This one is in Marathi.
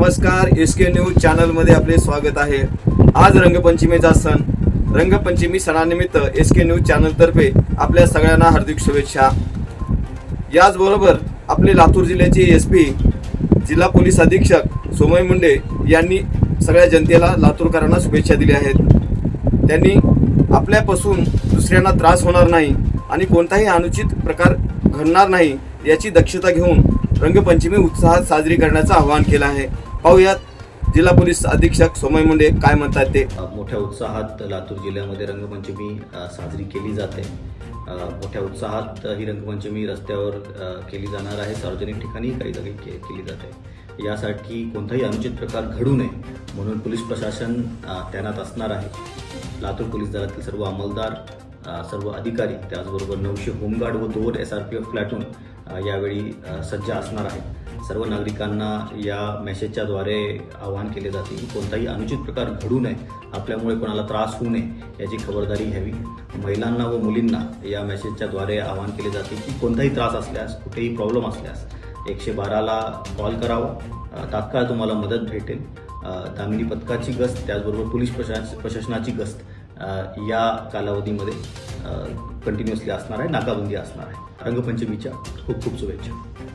नमस्कार एस के न्यूज चॅनलमध्ये आपले स्वागत आहे. आज रंगपंचमीचा सण. रंगपंचमी सणानिमित्त एस के न्यूज चॅनलतर्फे आपल्या सगळ्यांना हार्दिक शुभेच्छा. याचबरोबर आपले लातूर जिल्ह्याचे एस पी जिल्हा पोलीस अधीक्षक सोमय मुंडे यांनी सगळ्या जनतेला लातूरकरांना शुभेच्छा दिल्या आहेत. त्यांनी आपल्यापासून दुसऱ्यांना त्रास होणार नाही आणि कोणताही अनुचित प्रकार घडणार नाही याची दक्षता घेऊन रंगपंचमी उत्साहात साजरी करण्याचं आवाहन केलं आहे. पाहूयात जिल्हा पोलीस अधीक्षक सोमय मुंडे काय म्हणतात ते? मोठ्या उत्साहात लातूर जिल्ह्यामध्ये रंगपंचमी साजरी केली जाते. मोठ्या उत्साहात ही रंगपंचमी रस्त्यावर केली जाणार आहे. सार्वजनिक ठिकाणी काही जागी के केली जाते. यासाठी कोणताही अनुचित प्रकार घडू नये म्हणून पोलीस प्रशासन तैनात असणार आहे. लातूर पोलीस दलातील सर्व अंमलदार सर्व अधिकारी त्याचबरोबर नऊशे होमगार्ड व दोन S R P F platoon यावेळी सज्ज असणार आहेत. सर्व नागरिकांना या मेसेजच्याद्वारे आवाहन केले जाते की कोणताही अनुचित प्रकार घडू नये आपल्यामुळे कोणाला त्रास होऊ नये याची खबरदारी घ्यावी. महिलांना व मुलींना या मेसेजच्याद्वारे आवाहन केले जाते की कोणताही त्रास असल्यास कुठेही प्रॉब्लेम असल्यास एकशे बाराला कॉल करावा. तात्काळ तुम्हाला मदत भेटेल. दामिनी पथकाची गस्त त्याचबरोबर पोलीस प्रशास प्रशासनाची गस्त या कालावधीमध्ये कंटिन्युअसली असणार आहे नाकाबंदी असणार आहे. रंगपंचमीच्या खूप खूप शुभेच्छा.